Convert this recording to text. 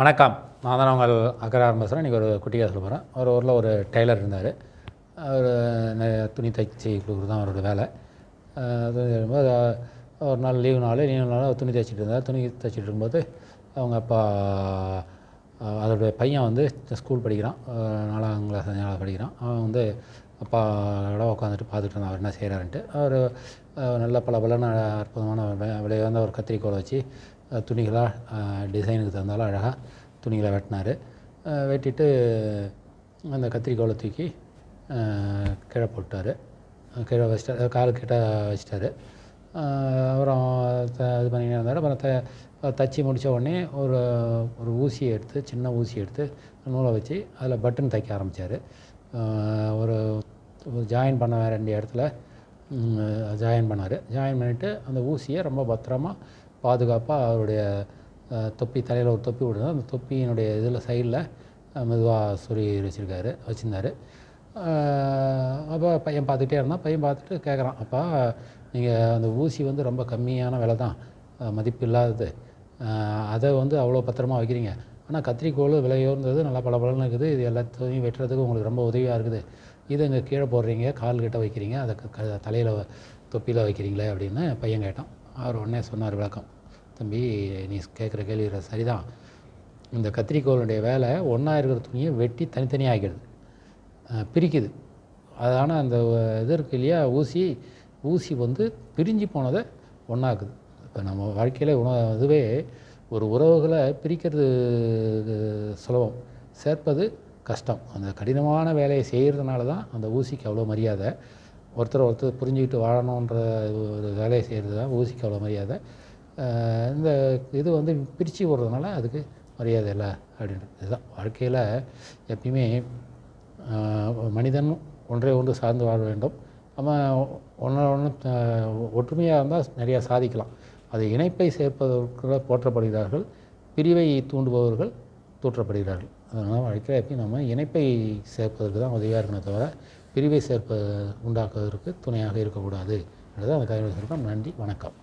வணக்கம். நான் தான் உங்கள் அக்கராரம் பேசுகிறேன் இன்றைக்கி ஒரு குட்டியாக சொல்ல போகிறேன் ஒரு ஊரில் ஒரு டெய்லர் இருந்தார். அவர் துணி தைச்சி கொடுக்குறது தான் அவரோட வேலை. துணி தைக்கும்போது ஒரு நாள் லீவு நாள் லீவு நாள் துணி தைச்சிட்டு இருந்தார். துணி தைச்சிட்டு இருக்கும்போது அவங்க அப்பா அதோடைய பையன் வந்து ஸ்கூல் படிக்கிறான். நாலாம் கிளாஸ் அஞ்சாவது படிக்கிறான். அவன் வந்து அப்பாவோட உட்காந்துட்டு பார்த்துட்டு இருந்தான். அவர் என்ன செய்கிறாருன்ட்டு அவர் நல்ல பல பலன அற்புதமான வி- விலையுயர்ந்த ஒரு கத்திரிக்கோலை வச்சு துணிகளாக டிசைனுக்கு தகுந்தாலும் அழகாக துணிகளை வெட்டினார். வெட்டிட்டு அந்த கத்திரிக்கோலை தூக்கி கீழே போட்டார். கீழே வச்சிட்டாரு கால் கிட்ட வச்சிட்டாரு. அப்புறம் இது பண்ணிக்கிட்டே இருந்தார். அப்புறம் த தச்சு முடித்த உடனே ஒரு ஒரு ஊசியை எடுத்து சின்ன ஊசி எடுத்து நூலை வச்சு அதில் பட்டன் தைக்க ஆரம்பித்தார் ஒரு ஜாயின் பண்ண வேண்டிய இடத்துல ஜாயின் பண்ணார். ஜாயின் பண்ணிவிட்டு அந்த ஊசியை ரொம்ப பத்திரமா பாதுகாப்பாக அவருடைய தொப்பி தலையில் ஒரு தொப்பி விடுறது அந்த தொப்பியினுடைய இதில் சைடில் மெதுவாக சொல்லி வச்சுருக்காரு வச்சுருந்தாரு. அப்போ பையன் பார்த்துட்டே இருந்தான். பையன் பார்த்துட்டு கேட்குறான் அப்பா நீங்கள் அந்த ஊசி வந்து ரொம்ப கம்மியான விலை தான் மதிப்பு இல்லாதது. அதை வந்து அவ்வளோ பத்திரமா வைக்கிறீங்க. ஆனால் கத்திரிக்கோல் விலையோர்ந்தது நல்லா பல இருக்குது. இது எல்லாத்தையும் வெட்டுறதுக்கு உங்களுக்கு ரொம்ப உதவியாக இருக்குது. இதை இங்கே கீழே போடுறீங்க கால் கிட்ட வைக்கிறீங்க அதை க தலையில் தொப்பியில் வைக்கிறீங்களே அப்படின்னு பையன் கேட்டான். அவர் உடனே சொன்னார் விளக்கம். தம்பி நீ கேட்குற கேள்வி சரிதான். இந்த கத்திரிக்கோளுடைய வேலை ஒன்றா இருக்கிற துணியை வெட்டி தனித்தனியாக ஆகிடுது பிரிக்குது. அதான அந்த இது இருக்கு இல்லையா ஊசி ஊசி வந்து பிரிஞ்சு போனதை ஒன்றாக்குது இப்போ நம்ம வாழ்க்கையில் உணவு இதுவே ஒரு உறவுகளை பிரிக்கிறது சுலபம். சேர்ப்பது கஷ்டம். அந்த கடினமான வேலையை செய்கிறதுனால தான் அந்த ஊசிக்கு அவ்வளோ மரியாதை. ஒருத்தர் ஒருத்தர் புரிஞ்சுக்கிட்டு வாழணுன்ற ஒரு வேலையை செய்கிறது தான் ஊசிக்கு அவ்வளோ மரியாதை. இந்த இது வந்து பிரித்து விடுறதுனால அதுக்கு மரியாதை இல்லை அப்படின்றது இதுதான் வாழ்க்கையில் எப்பயுமே மனிதனும் மனிதன் ஒன்றே ஒன்று சார்ந்து வாழ வேண்டும். நம்ம ஒன்று ஒன்று ஒற்றுமையாக இருந்தால் நிறையா சாதிக்கலாம். அது இணைப்பை சேர்ப்பதற்கு போற்றப்படுகிறார்கள். பிரிவை தூண்டுபவர்கள் தூற்றப்படுகிறார்கள். அதனால் வாழ்க்கையில் எப்பயும் நம்ம இணைப்பை சேர்ப்பதற்கு தான் உதவியாக இருக்கணும் தவிர பிரிவை சேர்ப்ப உண்டாக்குவதற்கு துணையாக இருக்கக்கூடாது. அதுதான் அந்த கதையில் சொல்கிறோம் நன்றி வணக்கம்.